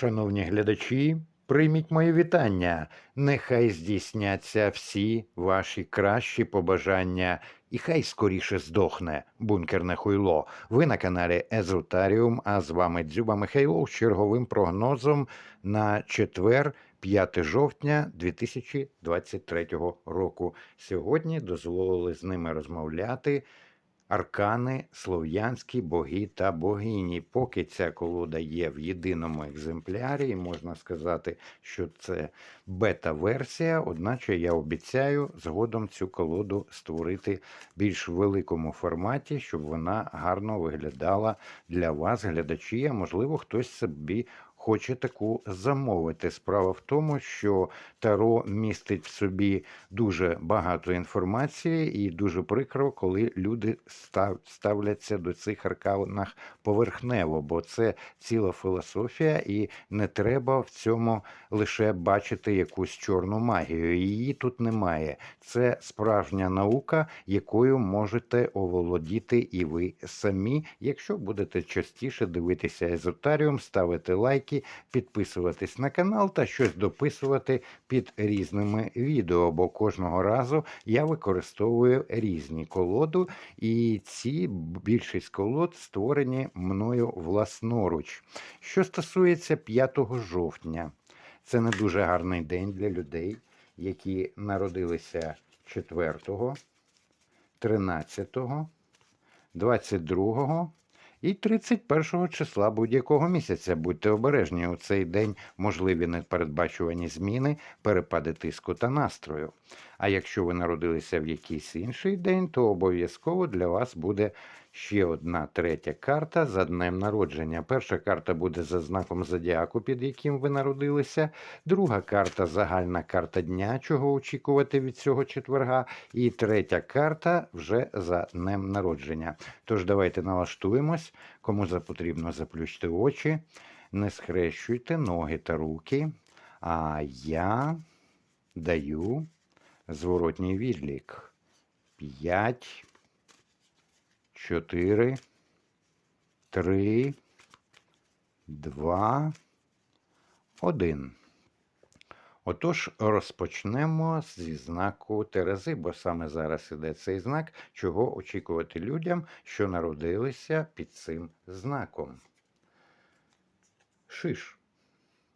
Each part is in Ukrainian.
Шановні глядачі, прийміть моє вітання. Нехай здійсняться всі ваші кращі побажання, і хай скоріше здохне бункерне хуйло. Ви на каналі Езотаріум, а з вами Дзюба Михайлов з черговим прогнозом на четвер, 5 жовтня 2023 року. Сьогодні дозволили з ними розмовляти аркани, слов'янські боги та богині. Поки ця колода є в єдиному екземплярі, і можна сказати, що це бета-версія, одначе я обіцяю згодом цю колоду створити в більш великому форматі, щоб вона гарно виглядала для вас, глядачі. А можливо, хтось собі. Хоче таку замовити. Справа в тому, що Таро містить в собі дуже багато інформації, і дуже прикро, коли люди став, ставляться до цих арканах поверхнево, бо це ціла філософія, і не треба в цьому лише бачити якусь чорну магію. Її тут немає. Це справжня наука, якою можете оволодіти і ви самі, якщо будете частіше дивитися езотаріум, ставити лайки, підписуватись на канал та щось дописувати під різними відео, бо кожного разу я використовую різні колоду, і ці більшість колод створені мною власноруч. Що стосується 5 жовтня, це не дуже гарний день для людей, які народилися 4, 13, 22 і 31 числа будь-якого місяця. Будьте обережні у цей день можливі непередбачувані зміни, перепади тиску та настрою. А якщо ви народилися в якийсь інший день, то обов'язково для вас буде ще одна третя карта за днем народження. Перша карта буде за знаком зодіаку, під яким ви народилися. Друга карта загальна карта дня, чого очікувати від цього четверга. І третя карта вже за днем народження. Тож давайте налаштуємось, кому за потрібно заплющити очі, не схрещуйте ноги та руки. А я даю зворотній відлік. 5, 4, 3, 2, 1. Отож, розпочнемо зі знаку Терези, бо саме зараз іде цей знак, чого очікувати людям, що народилися під цим знаком. Шиш.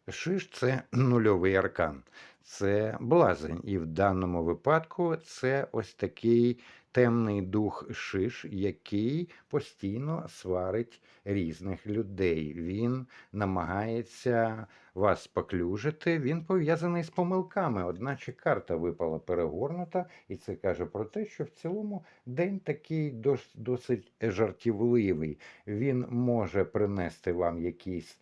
Шиш це нульовий аркан, це блазень. І в даному випадку це ось такий темний дух шиш, який постійно сварить різних людей. Він намагається вас поклюжити, він пов'язаний з помилками. Одначе карта випала перегорнута, і це каже про те, що в цілому день такий дос- досить жартівливий. Він може принести вам якісь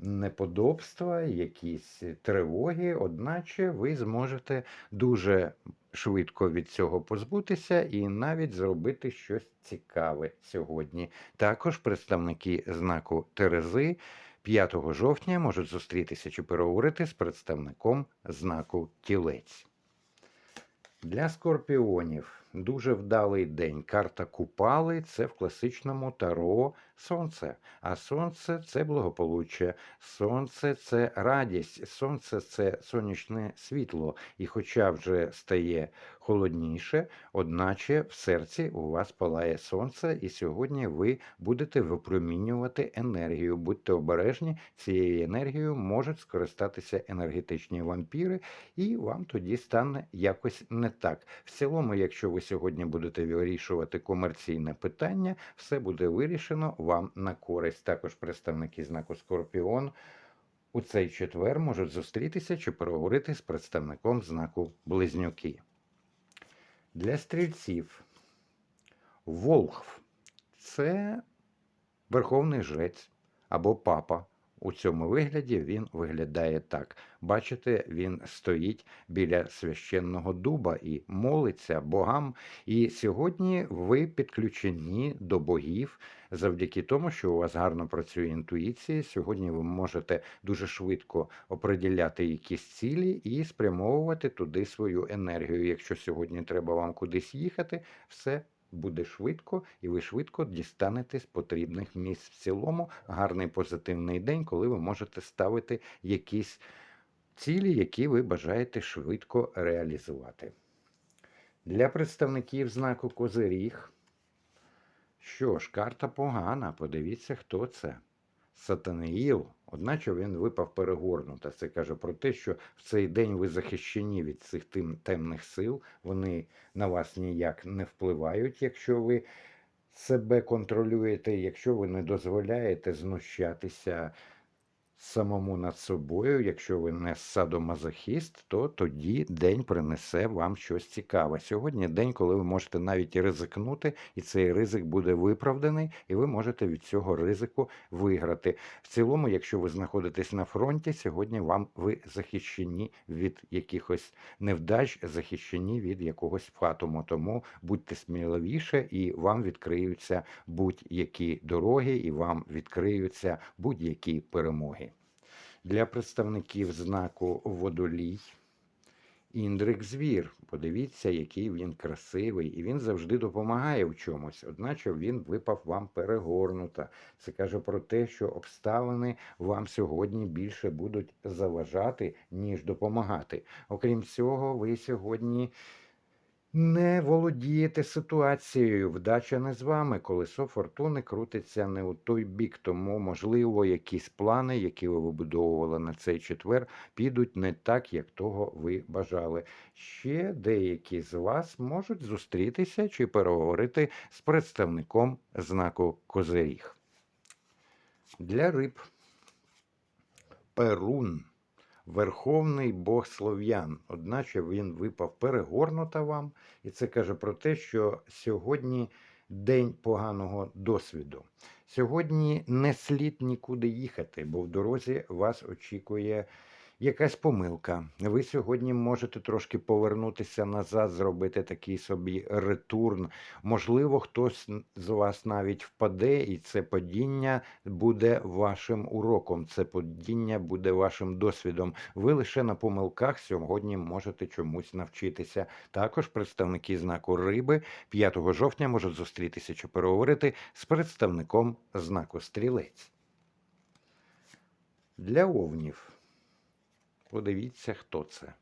неподобства, якісь тривоги, одначе ви зможете дуже швидко від цього позбутися і навіть зробити щось цікаве сьогодні. Також представники знаку Терези 5 жовтня можуть зустрітися чи переговорити з представником знаку Тілець. Для скорпіонів дуже вдалий день. Карта Купали це в класичному таро сонце. А сонце це благополуччя, сонце це радість, сонце це сонячне світло. І хоча вже стає холодніше, одначе в серці у вас палає сонце, і сьогодні ви будете випромінювати енергію. Будьте обережні, цією енергією можуть скористатися енергетичні вампіри, і вам тоді стане якось не так. В цілому, якщо ви сьогодні будете вирішувати комерційне питання, все буде вирішено вам на користь. Також представники знаку Скорпіон у цей четвер можуть зустрітися чи переговорити з представником знаку Близнюки. Для стрільців Волхв це верховний жрець або папа. У цьому вигляді він виглядає так. Бачите, він стоїть біля священного дуба і молиться богам. І сьогодні ви підключені до богів завдяки тому, що у вас гарно працює інтуїція. Сьогодні ви можете дуже швидко оприділяти якісь цілі і спрямовувати туди свою енергію. Якщо сьогодні треба вам кудись їхати, все буде швидко, і ви швидко дістанетесь потрібних місць. В цілому гарний позитивний день, коли ви можете ставити якісь цілі, які ви бажаєте швидко реалізувати. Для представників знаку Козиріг. Що ж, карта погана. Подивіться, хто це. Сатанаїл, одначе він випав перегорнуто. Це каже про те, що в цей день ви захищені від цих тим, темних сил, вони на вас ніяк не впливають, якщо ви себе контролюєте, якщо ви не дозволяєте знущатися самому над собою, якщо ви не садомазохіст, то тоді день принесе вам щось цікаве. Сьогодні день, коли ви можете навіть ризикнути, і цей ризик буде виправданий, і ви можете від цього ризику виграти. В цілому, якщо ви знаходитесь на фронті, сьогодні вам ви захищені від якихось невдач, захищені від якогось фатуму. Тому будьте сміливіше, і вам відкриються будь-які дороги, і вам відкриються будь-які перемоги. Для представників знаку водолій. Індрик звір. Подивіться, який він красивий, і він завжди допомагає в чомусь. Одначе він випав вам перегорнуто. Це каже про те, що обставини вам сьогодні більше будуть заважати, ніж допомагати. Окрім цього, ви сьогодні. Не володієте ситуацією, вдача не з вами. Колесо фортуни крутиться не у той бік, тому, можливо, якісь плани, які ви вибудовували на цей четвер, підуть не так, як того ви бажали. Ще деякі з вас можуть зустрітися чи переговорити з представником знаку Козиріг. Для риб Перун. Верховний Бог слов'ян, одначе він випав перегорнута вам, і це каже про те, що сьогодні день поганого досвіду. Сьогодні не слід нікуди їхати, бо в дорозі вас очікує якась помилка. Ви сьогодні можете трошки повернутися назад, зробити такий собі ретурн. Можливо, хтось з вас навіть впаде, і це падіння буде вашим уроком. Це падіння буде вашим досвідом. Ви лише на помилках сьогодні можете чомусь навчитися. Також представники знаку риби 5 жовтня можуть зустрітися чи переговорити з представником знаку стрілець. Для овнів. Подивіться, хто це.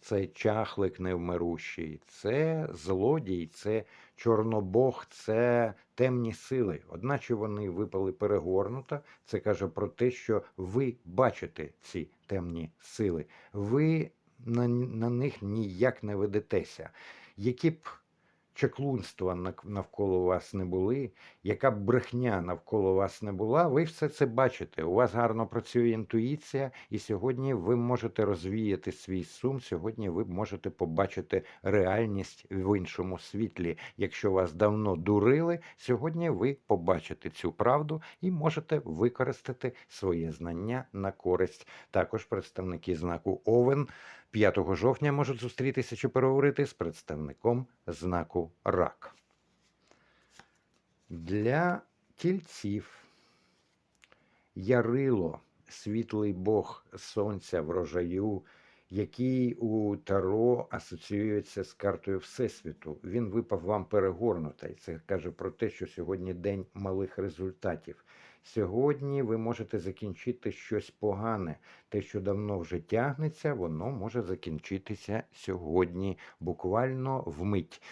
Це чахлик невмирущий, це злодій, це чорнобог, це темні сили. Одначе вони випали перегорнуто. Це каже про те, що ви бачите ці темні сили. Ви на, на них ніяк не ведетеся. Які б чаклунства навколо вас не були, яка б брехня навколо вас не була, ви все це бачите. У вас гарно працює інтуїція, і сьогодні ви можете розвіяти свій сум. Сьогодні ви можете побачити реальність в іншому світлі. Якщо вас давно дурили, сьогодні ви побачите цю правду і можете використати своє знання на користь. Також представники знаку Овен 5 жовтня можуть зустрітися чи переговорити з представником знаку Рак. Для тільців Ярило, світлий Бог сонця врожаю, який у Таро асоціюється з картою Всесвіту. Він випав вам перегорнуто. І це каже про те, що сьогодні день малих результатів. Сьогодні ви можете закінчити щось погане. Те, що давно вже тягнеться, воно може закінчитися сьогодні, буквально вмить.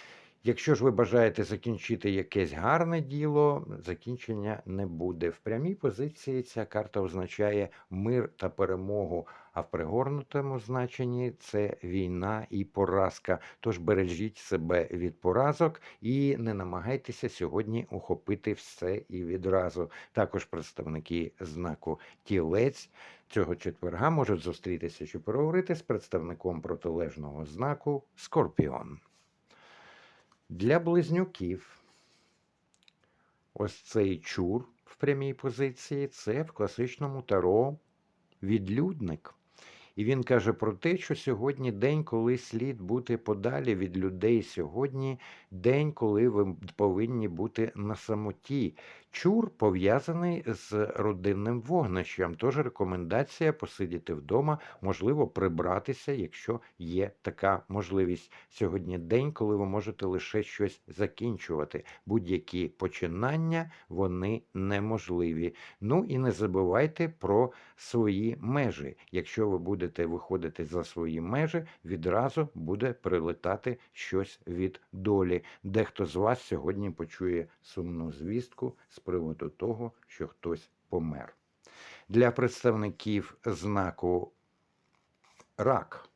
Якщо ж ви бажаєте закінчити якесь гарне діло, закінчення не буде. В прямій позиції ця карта означає мир та перемогу, а в пригорнутому значенні це війна і поразка. Тож бережіть себе від поразок і не намагайтеся сьогодні ухопити все і відразу. Також представники знаку тілець цього четверга можуть зустрітися чи переговорити з представником протилежного знаку Скорпіон. Для близнюків ось цей чур в прямій позиції це в класичному таро відлюдник. І він каже про те, що сьогодні день, коли слід бути подалі від людей. Сьогодні день, коли ви повинні бути на самоті. Чур пов'язаний з родинним вогнищем, тож рекомендація посидіти вдома, можливо, прибратися, якщо є така можливість. Сьогодні день, коли ви можете лише щось закінчувати. Будь-які починання вони неможливі. Ну і не забувайте про свої межі. Якщо ви будете виходити за свої межі, відразу буде прилетати щось від долі. Дехто з вас сьогодні почує сумну звістку приводу того, що хтось помер. Для представників знаку рак.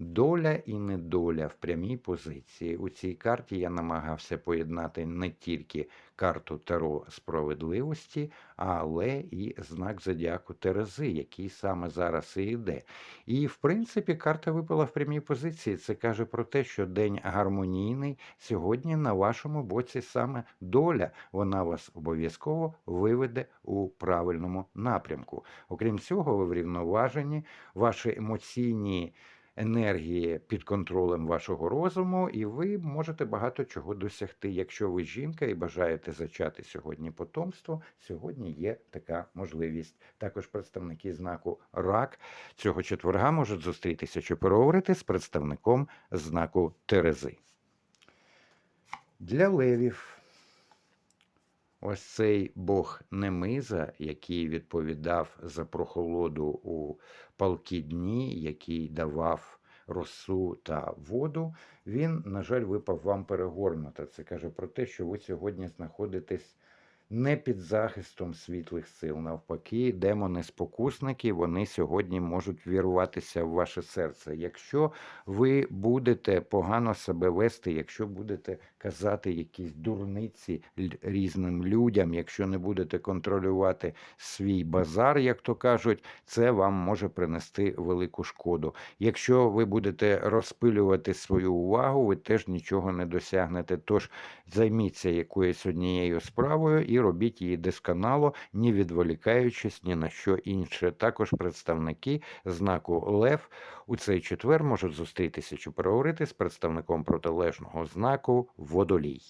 Доля і недоля в прямій позиції. У цій карті я намагався поєднати не тільки карту Таро справедливості, але і знак зодіаку Терези, який саме зараз і йде. І, в принципі, карта випала в прямій позиції. Це каже про те, що день гармонійний сьогодні на вашому боці саме доля. Вона вас обов'язково виведе у правильному напрямку. Окрім цього, ви врівноважені, ваші емоційні енергії під контролем вашого розуму, і ви можете багато чого досягти. Якщо ви жінка і бажаєте зачати сьогодні потомство, сьогодні є така можливість. Також представники знаку РАК цього четверга можуть зустрітися чи переговорити з представником знаку Терези. Для левів. Ось цей бог Немиза, який відповідав за прохолоду у палкі дні, який давав росу та воду, він, на жаль, випав вам перегорнуто. Це каже про те, що ви сьогодні знаходитесь не під захистом світлих сил. Навпаки, демони-спокусники вони сьогодні можуть вірватися в ваше серце. Якщо ви будете погано себе вести, якщо будете казати якісь дурниці різним людям, якщо не будете контролювати свій базар, як то кажуть, це вам може принести велику шкоду. Якщо ви будете розпилювати свою увагу, ви теж нічого не досягнете. Тож займіться якоюсь однією справою і робіть її досконало, не відволікаючись ні на що інше. Також представники знаку Лев у цей четвер можуть зустрітися чи переговорити з представником протилежного знаку Водолій.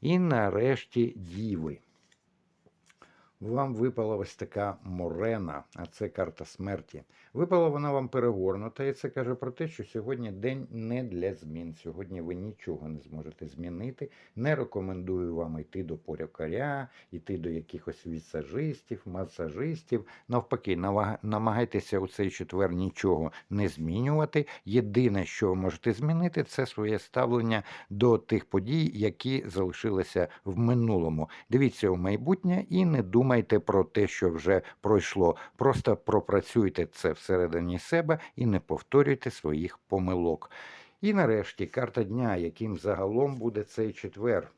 І нарешті діви. Вам випала ось така морена, а це карта смерті. Випала вона вам перегорнута, і це каже про те, що сьогодні день не для змін. Сьогодні ви нічого не зможете змінити. Не рекомендую вам йти до порякаря, йти до якихось вісажистів, масажистів. Навпаки, намагайтеся у цей четвер нічого не змінювати. Єдине, що ви можете змінити, це своє ставлення до тих подій, які залишилися в минулому. Дивіться у майбутнє і не думайте про те, що вже пройшло. Просто пропрацюйте це всередині себе і не повторюйте своїх помилок. І нарешті карта дня, яким загалом буде цей четвер.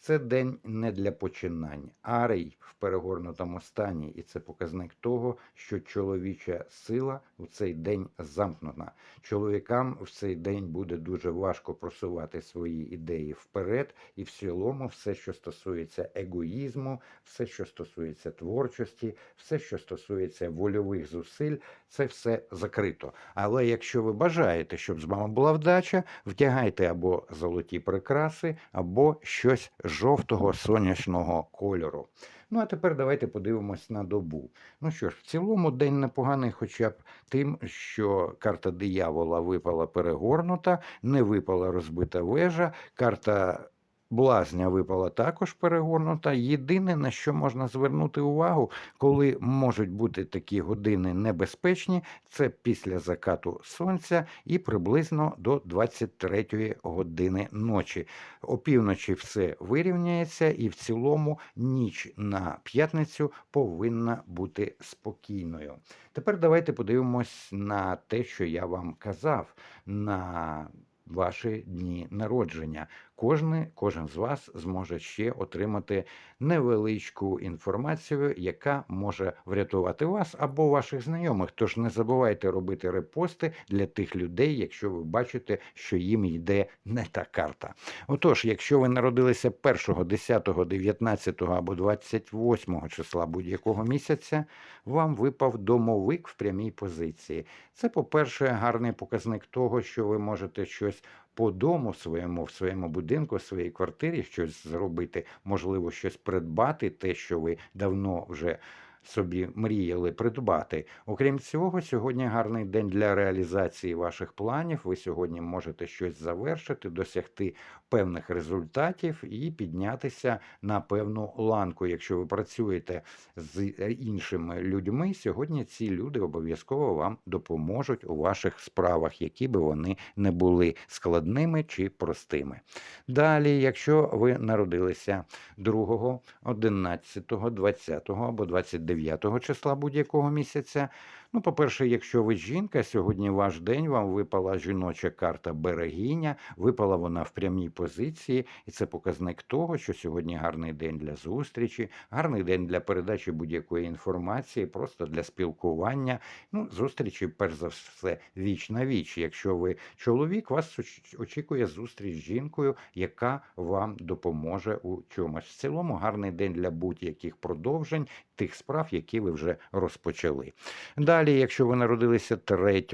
Це день не для починань. Арій в перегорнутому стані, і це показник того, що чоловіча сила в цей день замкнена. Чоловікам в цей день буде дуже важко просувати свої ідеї вперед, і в цілому все, що стосується егоїзму, все, що стосується творчості, все, що стосується вольових зусиль, це все закрито. Але якщо ви бажаєте, щоб з вами була вдача, вдягайте або золоті прикраси, або щось жовтого сонячного кольору. Ну а тепер давайте подивимось на добу. Ну що ж, в цілому день непоганий, хоча б тим, що карта диявола випала перегорнута, не випала розбита вежа, карта. Блазня випала також перегорнута. Єдине, на що можна звернути увагу, коли можуть бути такі години небезпечні, це після закату сонця і приблизно до 23 години ночі. Опівночі все вирівняється, і в цілому ніч на п'ятницю повинна бути спокійною. Тепер давайте подивимось на те, що я вам казав на ваші дні народження. Кожен, кожен з вас зможе ще отримати невеличку інформацію, яка може врятувати вас або ваших знайомих. Тож не забувайте робити репости для тих людей, якщо ви бачите, що їм йде не та карта. Отож, якщо ви народилися 1, 10, 19 або 28 числа будь-якого місяця, вам випав домовик в прямій позиції. Це, по-перше, гарний показник того, що ви можете щось по дому своєму, в своєму будинку, в своїй квартирі щось зробити, можливо, щось придбати, те, що ви давно вже собі мріяли придбати. Окрім цього, сьогодні гарний день для реалізації ваших планів. Ви сьогодні можете щось завершити, досягти певних результатів і піднятися на певну ланку. Якщо ви працюєте з іншими людьми, сьогодні ці люди обов'язково вам допоможуть у ваших справах, які би вони не були складними чи простими. Далі, якщо ви народилися 2, 11, 20 або 29 числа будь-якого місяця. Ну, по-перше, якщо ви жінка, сьогодні ваш день, вам випала жіноча карта берегиня, випала вона в прямій позиції, і це показник того, що сьогодні гарний день для зустрічі, гарний день для передачі будь-якої інформації, просто для спілкування. Ну, зустрічі, перш за все, віч на віч. Якщо ви чоловік, вас очікує зустріч з жінкою, яка вам допоможе у чомусь. В цілому гарний день для будь-яких продовжень тих справ, які ви вже розпочали. Далі, якщо ви народилися 3,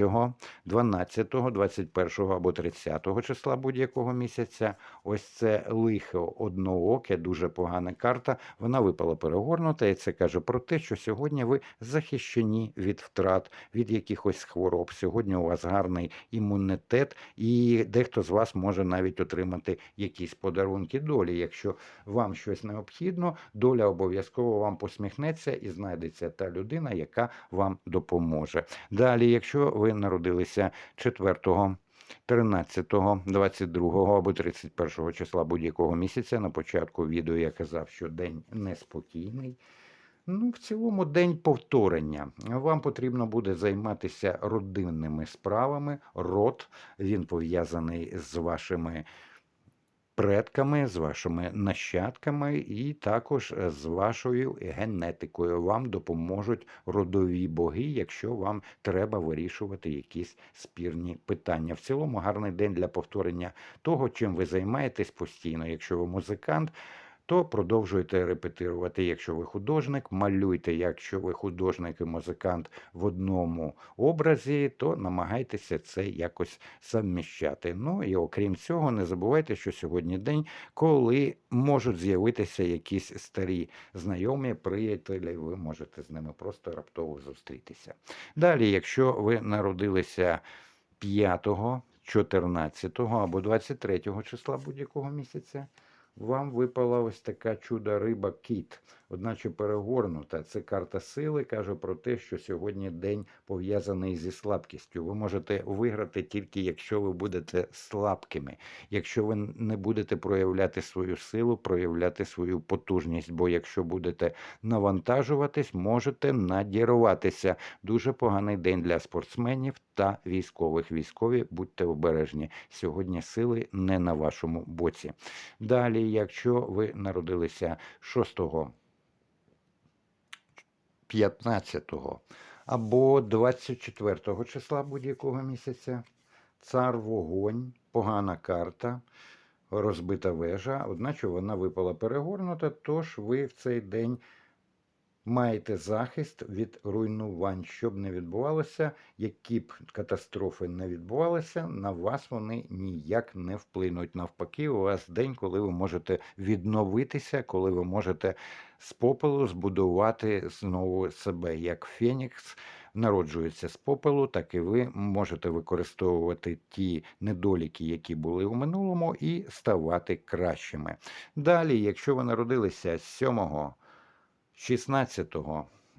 12, 21 або 30 числа будь-якого місяця, ось це лихо однооке, дуже погана карта. Вона випала перегорнута, і це каже про те, що сьогодні ви захищені від втрат, від якихось хвороб. Сьогодні у вас гарний імунітет, і дехто з вас може навіть отримати якісь подарунки долі. Якщо вам щось необхідно, доля обов'язково вам посміхнеться і знайдеться та людина, яка вам допоможе. Далі, якщо ви народилися 4 13, 22 або 31 числа будь-якого місяця, на початку відео я казав, що день неспокійний. Ну, в цілому день повторення. Вам потрібно буде займатися родинними справами. Род він пов'язаний з вашими предками, з вашими нащадками і також е, з вашою генетикою. Вам допоможуть родові боги, якщо вам треба вирішувати якісь спірні питання. В цілому гарний день для повторення того, чим ви займаєтесь постійно. Якщо ви музикант, то продовжуйте репетирувати. Якщо ви художник, малюйте. Якщо ви художник і музикант в одному образі, то намагайтеся це якось совміщати. Ну і окрім цього, не забувайте, що сьогодні день, коли можуть з'явитися якісь старі знайомі, приятелі, ви можете з ними просто раптово зустрітися. Далі, якщо ви народилися 5, 14 або 23 числа будь-якого місяця, вам випала ось така чудо риба кіт, одначе перегорнута. Це карта сили, каже про те, що сьогодні день пов'язаний зі слабкістю. Ви можете виграти тільки якщо ви будете слабкими, якщо ви не будете проявляти свою силу, проявляти свою потужність. Бо якщо будете навантажуватись, можете надірватися. Дуже поганий день для спортсменів та військових. Військові будьте обережні. Сьогодні сили не на вашому боці. Далі, якщо ви народилися 6, 15 або 24-го числа будь-якого місяця, цар вогонь, погана карта, розбита вежа, одначе вона випала перегорнута, тож ви в цей день маєте захист від руйнувань, щоб не відбувалося, які б катастрофи не відбувалися, на вас вони ніяк не вплинуть. Навпаки, у вас день, коли ви можете відновитися, коли ви можете з попелу збудувати знову себе, як Фенікс. Народжується з попелу, так і ви можете використовувати ті недоліки, які були у минулому, і ставати кращими. Далі, якщо ви народилися 7 16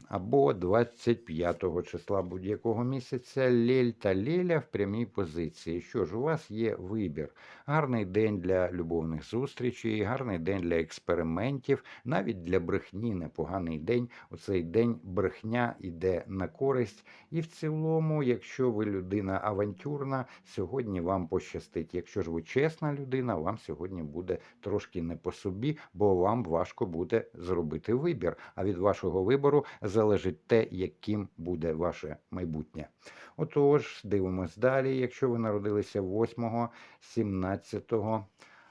або 25 числа будь-якого місяця Лель та Леля в прямій позиції. Що ж, у вас є вибір. Гарний день для любовних зустрічей, гарний день для експериментів, навіть для брехні непоганий день. У цей день брехня йде на користь. І в цілому, якщо ви людина авантюрна, сьогодні вам пощастить. Якщо ж ви чесна людина, вам сьогодні буде трошки не по собі, бо вам важко буде зробити вибір. А від вашого вибору залежить те, яким буде ваше майбутнє. Отож, дивимось далі. Якщо ви народилися 8, 17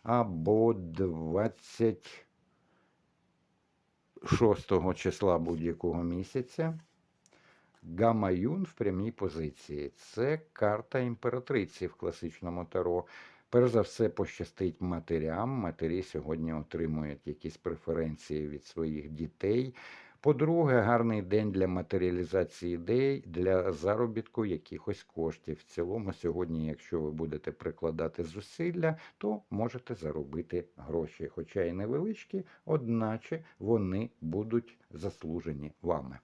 або 26 числа будь-якого місяця. Гамаюн в прямій позиції. Це карта імператриці в класичному таро. Перш за все, пощастить матерям. Матері сьогодні отримують якісь преференції від своїх дітей. По-друге, гарний день для матеріалізації ідей, для заробітку якихось коштів. В цілому, сьогодні, якщо ви будете прикладати зусилля, то можете заробити гроші, хоча і невеличкі, одначе вони будуть заслужені вами.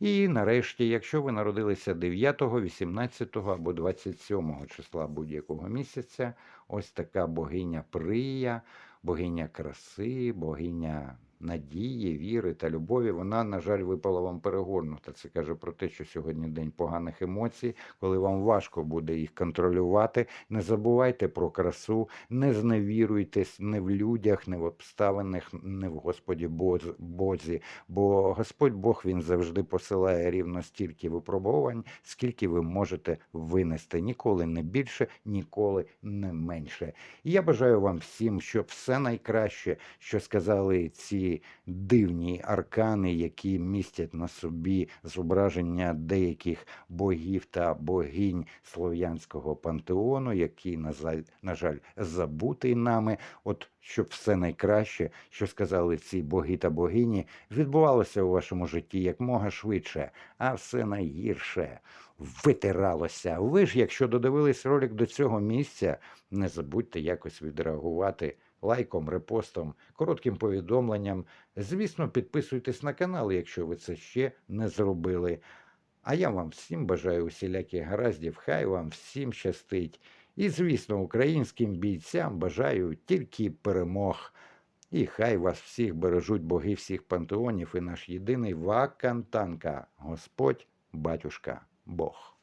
І нарешті, якщо ви народилися 9, 18 або 27 числа будь-якого місяця, ось така богиня Прия, богиня краси, богиня надії, віри та любові, вона, на жаль, випала вам перегорнута. Це каже про те, що сьогодні день поганих емоцій, коли вам важко буде їх контролювати. Не забувайте про красу, не зневіруйтесь не в людях, не в обставинах, не в Господі Бозі. Бо Господь Бог він завжди посилає рівно стільки випробувань, скільки ви можете винести. Ніколи не більше, ніколи не менше. І я бажаю вам всім, щоб все найкраще, що сказали ці дивні аркани, які містять на собі зображення деяких богів та богинь слов'янського пантеону, який, на жаль, забутий нами. От щоб все найкраще, що сказали ці боги та богині, відбувалося у вашому житті якмога швидше, а все найгірше витиралося. Ви ж, якщо додивились ролик до цього місця, не забудьте якось відреагувати лайком, репостом, коротким повідомленням. Звісно, підписуйтесь на канал, якщо ви це ще не зробили. А я вам всім бажаю усіляких гараздів, хай вам всім щастить. І, звісно, українським бійцям бажаю тільки перемог. І хай вас всіх бережуть боги всіх пантеонів і наш єдиний вакантанка, Господь, батюшка, Бог.